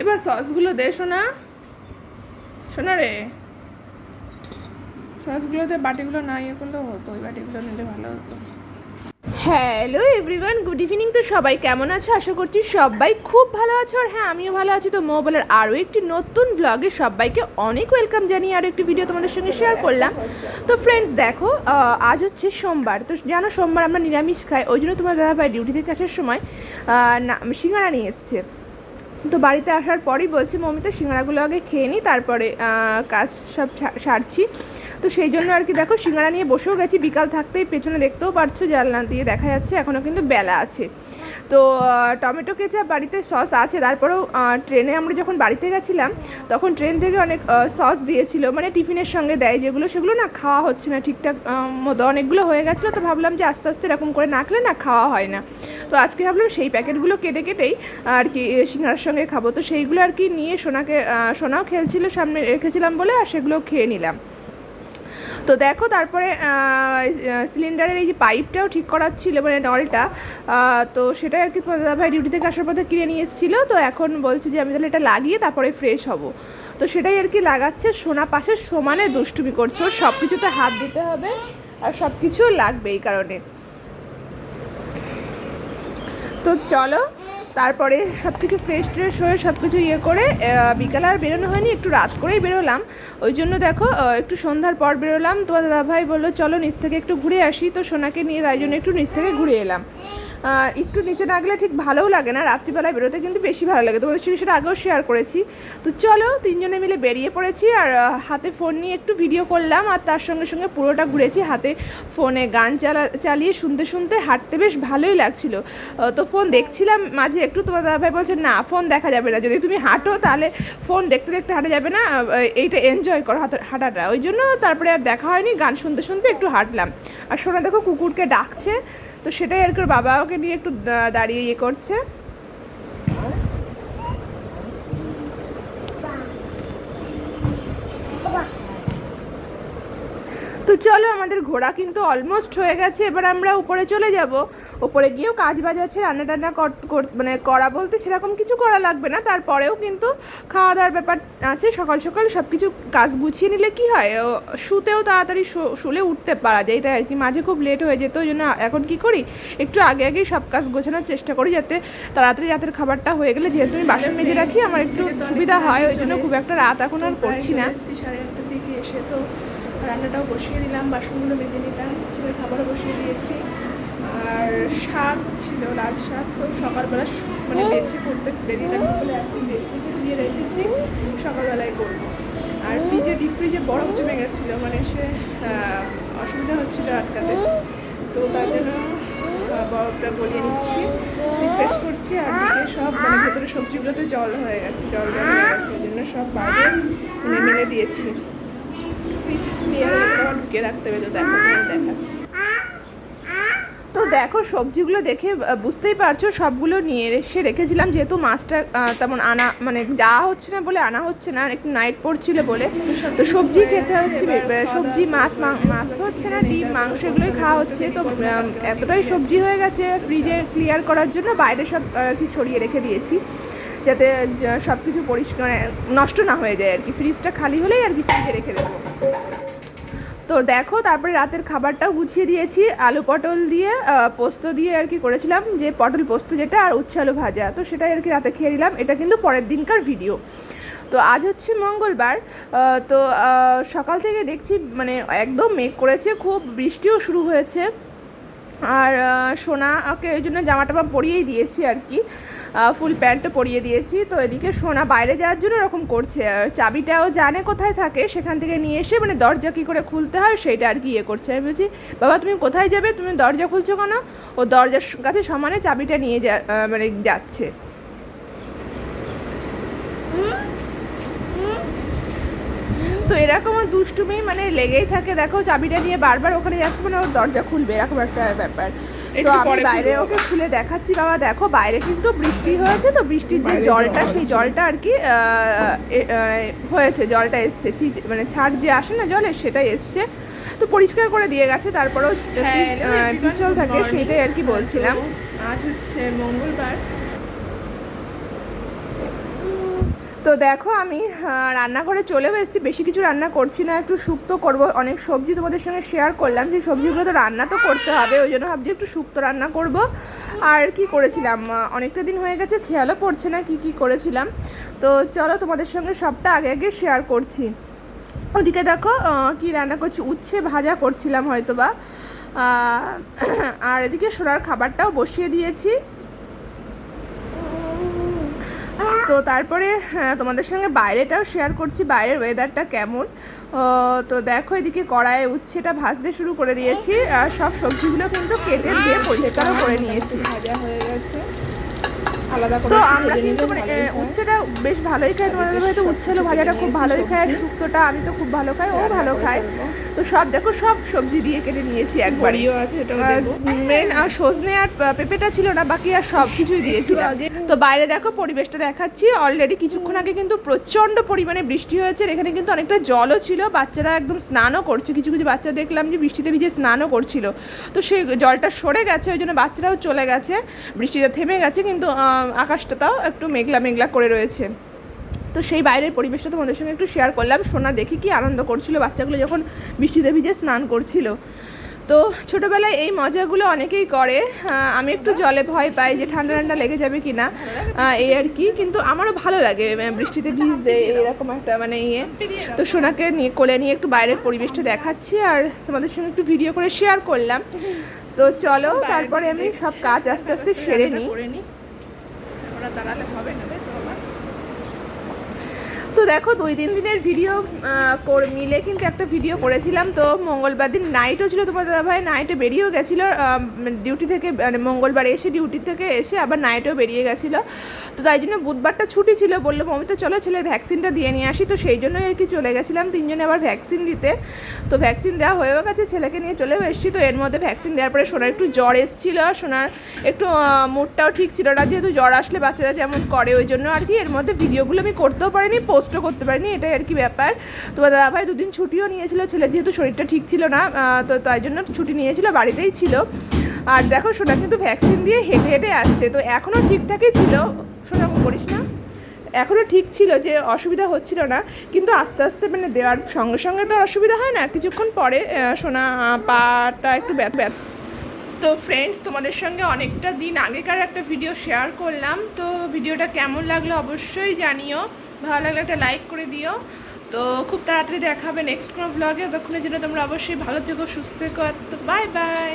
এবার সসগুলো দে শোনা শোনা রে। সসগুলোতে বাটিগুলো না ইয়ে করলেও হতো, ওই বাটিগুলো নিলে ভালো হতো। হ্যালো এভরিওয়ান গুড ইভিনিং তো সবাই কেমন আছো? আশা করছি সবাই খুব ভালো আছো, আর হ্যাঁ আমিও ভালো আছি। তো মোবাইলের আরও একটি নতুন ভ্লগে সবাইকে অনেক ওয়েলকাম জানিয়ে আরও একটি ভিডিও তোমাদের সঙ্গে শেয়ার করলাম। তো ফ্রেন্ডস দেখো আজ হচ্ছে সোমবার। তো জানো, সোমবার আমরা নিরামিষ খাই, ওই জন্য তোমার দাদাভাই ডিউটি থেকে আসার সময় সিঙ্গারা নিয়ে এসছে। তো বাড়িতে আসার পরই বলছে, মমি, তো সিঙ্গারাগুলো আগে খেয়ে নিই তারপরে কাজ সব সারছি। তো সেই জন্য আর কি, দেখো, সিঙ্গারা নিয়ে বসেও গেছি, বিকাল থাকতেই পেছনে দেখতেও পারছ জানলা দিয়ে, দেখা যাচ্ছে এখনও কিন্তু বেলা আছে। তো টমেটো কেচাপ বাড়িতে সস আছে। তারপরেও ট্রেনে আমরা যখন বাড়িতে গেছিলাম, তখন ট্রেন থেকে অনেক সস দিয়েছিল। মানে টিফিনের সঙ্গে দেয় যেগুলো, সেগুলো না খাওয়া হচ্ছে না ঠিকঠাক মতো। অনেকগুলো হয়ে গেছিল, তো ভাবলাম যে আস্তে আস্তে এরকম করে না খেলে না খাওয়া হয় না। তো আজকে ভাবলাম সেই প্যাকেটগুলো কেটে কেটেই আর কি সিঙ্গারার সঙ্গে খাব। তো সেইগুলো আর কি নিয়ে সোনাকে সোনাও খেলছিল, সামনে রেখেছিলাম বলে, আর সেগুলো খেয়ে নিলাম। তো দেখো তারপরে সিলিন্ডারের এই যে পাইপটাও ঠিক করার ছিল মানে নলটা তো সেটাই আর কি তোমার দাদাভাই ডিউটি থেকে আসার পথে কিনে নিয়ে এসেছিল। তো এখন বলছে যে আমি তাহলে এটা লাগিয়ে তারপরে ফ্রেশ হব। তো সেটাই আর কি লাগাচ্ছে, সোনা পাশে সমানে দুষ্টুমি করছে। ওর সব কিছুতে হাত দিতে হবে আর সব কিছু লাগবে এই কারণে। তো চলো তারপরে সব কিছু ফ্রেশ ট্রেশ হয়ে সব কিছু ইয়ে করে বিকাল আর বেরোনো হয়নি, একটু রাত করেই বেরোলাম। ওই জন্য দেখো একটু সন্ধ্যার পর বেরোলাম। তোমার দাদাভাই বলল, চলো নিচ থেকে একটু ঘুরে আসি। তো সোনাকে নিয়ে তাই জন্য একটু নিচ থেকে ঘুরে এলাম। একটু নিচে না গেলে ঠিক ভালোও লাগে না, রাত্রিবেলায় বেরোতে কিন্তু বেশি ভালো লাগে। তোমাদের সঙ্গে সেটা আগেও শেয়ার করেছি। তো চলো, তিনজনে মিলে বেরিয়ে পড়েছি আর হাতে ফোন নিয়ে একটু ভিডিও করলাম আর তার সঙ্গে সঙ্গে পুরোটা ঘুরেছি হাতে ফোনে গান চালা, চালিয়ে শুনতে শুনতে হাঁটতে বেশ ভালোই লাগছিল। তো ফোন দেখছিলাম মাঝে একটু, তোমার দাদাভাই বলছে, না ফোন দেখা যাবে না। যদি তুমি হাঁটো তাহলে ফোন দেখতে দেখতে হাঁটা যাবে না। এইটা এনজয় করো হাঁটা- হাঁটাটা। ওই জন্য তারপরে আর দেখা হয়নি। গান শুনতে শুনতে একটু হাঁটলাম। আর শোনা, দেখো, কুকুরকে ডাকছে। তো সেটাই আর কি বাবা ওকে নিয়ে একটু দাঁড়িয়ে ইয়ে করছে তো চলো, আমাদের ঘোরা কিন্তু অলমোস্ট হয়ে গেছে, এবার আমরা উপরে চলে যাব। উপরে গিয়েও কাজ বাজ আছে রান্না টান্না মানে করা বলতে সেরকম কিছু করা লাগবে না, তারপরেও কিন্তু খাওয়া দাওয়ার ব্যাপার আছে, সকাল সকাল সব কিছু কাজ গুছিয়ে নিলে কি হয় শুতেও তাড়াতাড়ি শুলে উঠতে পারা যায় এটা আর কি। মাঝে খুব লেট হয়ে যেত, ওই জন্য এখন কি করি, একটু আগে আগেই সব কাজ গোছানোর চেষ্টা করি, যাতে তাড়াতাড়ি রাতের খাবারটা হয়ে গেলে, যেহেতু আমি বাসন মেজে রাখি, আমার একটু সুবিধা হয়, ওই জন্য খুব একটা রাত এখন আর করছি না। সাড়ে এসে তো রান্নাটাও বসিয়ে দিলাম, বাসনগুলো মেজে নিলাম ছেলের খাবারও বসিয়ে দিয়েছি। আর শাক ছিল, লাল শাক, তো সকালবেলা মানে বেছে করতে দেরি লাগবে বলে এখন বেছে দিয়ে রেখেছি, সকালবেলায় করব। আর ফ্রিজে ডিপ ফ্রিজে বরফ জমে গেছিল মানে সে অসুবিধা হচ্ছিল আটকাতে। তো তার জন্য বরফটা গলিয়ে নিচ্ছি রিফ্রেশ করছি, আর দিকে সব মানে ভেতরে সবজিগুলোতে জল হয়ে গেছে, জল হয়ে গেছে ওই জন্য সব বাইরে মানে মেলে দিয়েছি। ঢুকিয়ে রাখতে হবে তো দেখো তো দেখো সবজিগুলো দেখে বুঝতেই পারছ, সবগুলো নিয়ে এসে রেখেছিলাম, যেহেতু মাছটা তেমন আনা মানে যাওয়া হচ্ছে না বলে আনা হচ্ছে না, একটু নাইট পড়ছিল বলে। তো সবজি খেতে হচ্ছে সবজি, মাছ মাছ হচ্ছে না, ডিম, মাংস এগুলোই খাওয়া হচ্ছে। তো এতটাই সবজি হয়ে গেছে ফ্রিজে ক্লিয়ার করার জন্য, বাইরে সব কি ছড়িয়ে রেখে দিয়েছি, যাতে সব কিছু পরিষ্কার, নষ্ট না হয়ে যায় আর কি। ফ্রিজটা খালি হলেই আর কি ফ্রিজে রেখে দেবো। তো দেখো, তারপরে রাতের খাবারটাও গুছিয়ে দিয়েছি। আলু পটল দিয়ে পোস্ত দিয়ে আর কি করেছিলাম, যে পটল পোস্ত যেটা আর উচ্ছে আলু ভাজা। তো সেটাই আর কি রাতে খেয়ে নিলাম। এটা কিন্তু পরের দিনকার ভিডিও। তো আজ হচ্ছে মঙ্গলবার। তো সকাল থেকে দেখছি মানে একদম মেঘ করেছে, খুব বৃষ্টিও শুরু হয়েছে। আর সোনাকে ওই জন্য জামা টামা পরিয়েই দিয়েছি আর কি। ফুল প্যান্টও পরিয়ে দিয়েছি। তো এদিকে সোনা বাইরে যাওয়ার জন্য এরকম করছে। আর চাবিটাও জানে কোথায় থাকে, সেখান থেকে নিয়ে এসে মানে দরজা কী করে খুলতে হয় সেইটা আর কি ইয়ে করছে। আমি বলছি, বাবা, তুমি কোথায় যাবে? তুমি দরজা খুলছো কেন? ও দরজার কাছে সমানে চাবিটা নিয়ে যা মানে যাচ্ছে। তো এরকমও দুষ্টুমি মানে লেগেই থাকে। দেখো চাবিটা নিয়ে বারবার ওখানে যাচ্ছে মানে ওর দরজা খুলবে এরকম একটা ব্যাপার। তো আমি বাইরে ওকে খুলে দেখাচ্ছি বাবা। দেখো বাইরে কিন্তু বৃষ্টি হয়েছে তো বৃষ্টির যে জলটা সেই জলটা আর কি হয়েছে জলটা এসছে। মানে ছাড় যে আসে না জলে সেটাই এসছে। তো পরিষ্কার করে দিয়ে গেছে তারপরেও হ্যাঁ, পিছল থাকে সেটাই আর কি বলছিলাম। আজ হচ্ছে মঙ্গলবার। তো দেখো আমি রান্নাঘরে চলেও এসেছি। বেশি কিছু রান্না করছি না, একটু শুক্তো করব। অনেক সবজি তোমাদের সঙ্গে শেয়ার করলাম। সেই সবজিগুলো তো রান্না তো করতে হবে, ওই জন্য ভাবছি একটু শুক্তো রান্না করব। আর কি করেছিলাম? অনেকটা দিন হয়ে গেছে, খেয়ালও পড়ছে না কি কি করেছিলাম। তো চলো তোমাদের সঙ্গে সবটা আগে আগে শেয়ার করছি। ওদিকে দেখো কি রান্না করছি? উচ্ছে ভাজা করছিলাম হয়তো বা আর এদিকে সোনার খাবারটাও বসিয়ে দিয়েছি। তো তারপরে হ্যাঁ, তোমাদের সঙ্গে বাইরেটাও শেয়ার করছি বাইরের ওয়েদারটা কেমন। তো দেখো এদিকে কড়াইয়ে উচ্ছেটা ভাজতে শুরু করে দিয়েছি আর সব সবজিগুলো কিন্তু কেটে দিয়ে পরিষ্কারও করে নিয়েছি। ভাজা হয়ে গেছে। আলাদা করে তো আমরা কিন্তু মানে। উচ্ছেটা বেশ ভালোই খাই তোমাদের হয়তো উচ্ছে আলু ভাজাটা খুব ভালোই খায় শুক্তোটা আমি তো খুব ভালো খাই ও ভালো খায়। তো সব দেখো সব সবজি দিয়ে কেটে নিয়েছি এটাও মেন আর সজনে আর পেঁপেটা ছিল না বাকি আর সব কিছুই দিয়েছিলাম। তো বাইরে দেখো পরিবেশটা দেখাচ্ছি। অলরেডি কিছুক্ষণ আগে কিন্তু প্রচণ্ড পরিমাণে বৃষ্টি হয়েছে এখানে কিন্তু অনেকটা জলও ছিল। বাচ্চারা একদম স্নানও করছে। কিছু কিছু বাচ্চা দেখলাম যে বৃষ্টিতে ভিজে স্নানও করছিল। তো সেই জলটা সরে গেছে ওই জন্য বাচ্চারাও চলে গেছে। বৃষ্টিটা থেমে গেছে কিন্তু আকাশটা তাও একটু মেঘলা মেঘলা করে রয়েছে। তো সেই বাইরের পরিবেশটা তোমাদের সঙ্গে একটু শেয়ার করলাম। সোনা দেখি কি আনন্দ করছিল বাচ্চাগুলো যখন বৃষ্টিতে ভিজে স্নান করছিল। তো ছোটোবেলায় এই মজাগুলো অনেকেই করে। আমি একটু জলে ভয় পাই যে ঠান্ডা ঠান্ডা লেগে যাবে কি না এই আর কি। কিন্তু আমারও ভালো লাগে বৃষ্টিতে ভিজতে এরকম একটা মানে ইয়ে। তো সোনাকে নিয়ে কোলে নিয়ে একটু বাইরের পরিবেশটা দেখাচ্ছি আর তোমাদের সঙ্গে একটু ভিডিও করে শেয়ার করলাম। তো চলো তারপরে আমি সব কাজ আস্তে আস্তে সেরে নিই। ওরা দাঁড়ালে হবে না তো দেখো, দুই, তিন দিনের ভিডিও মিলে কিন্তু একটা ভিডিও করেছিলাম। তো মঙ্গলবার দিন নাইটও ছিল তোমার দাদাভাই নাইটে বেরিয়েও গেছিল ডিউটি থেকে মানে মঙ্গলবার এসে ডিউটি থেকে এসে আবার নাইটেও বেরিয়ে গেছিল। তো তাই জন্য বুধবারটা ছুটি ছিল, বলল মমিতা চলো, ছেলের ভ্যাকসিনটা দিয়ে নিয়ে আসি। তো সেই জন্যই আর কি চলে গেছিলাম, তিনজনে আবার ভ্যাকসিন দিতে। তো ভ্যাকসিন দেওয়া হয়েও গেছে, ছেলেকে নিয়ে চলেও এসেছি। তো এর মধ্যে ভ্যাকসিন দেওয়ার পরে সোনার একটু জ্বর এসেছিল, সোনার একটু মুডটাও ঠিক ছিল না, যেহেতু জ্বর আসলে বাচ্চারা যেমন করে ওই জন্য আর কি। এর মধ্যে ভিডিওগুলো আমি করতেও পারিনি, পোস্টও করতে পারিনি, এটাই আর কি ব্যাপার। তোমার দাদাভাই দুদিন ছুটিও নিয়েছিল ছেলে যেহেতু শরীরটা ঠিক ছিল না তো তাই জন্য ছুটি নিয়েছিল, বাড়িতেই ছিল। আর দেখো, সোনা কিন্তু ভ্যাকসিন দিয়ে হেঁটে হেঁটে আসছে, তো এখনও ঠিকঠাকই ছিল। সোনা করিস না। এখনও ঠিক ছিল যে অসুবিধা হচ্ছিল না, কিন্তু আস্তে আস্তে মানে দেওয়ার সঙ্গে সঙ্গে তো অসুবিধা হয় না। কিছুক্ষণ পরে সোনা পাটা একটু ব্যথ তো ফ্রেন্ডস তোমাদের সঙ্গে অনেকটা দিন আগেকার একটা ভিডিও শেয়ার করলাম। তো ভিডিওটা কেমন লাগল অবশ্যই জানিও। ভালো লাগলে একটা লাইক করে দিও। তো খুব তাড়াতাড়ি দেখাবে নেক্সট কোনো ব্লগে ততক্ষণের জন্য তোমরা অবশ্যই ভালো থেকো, সুস্থ থেকো। তো বাই বাই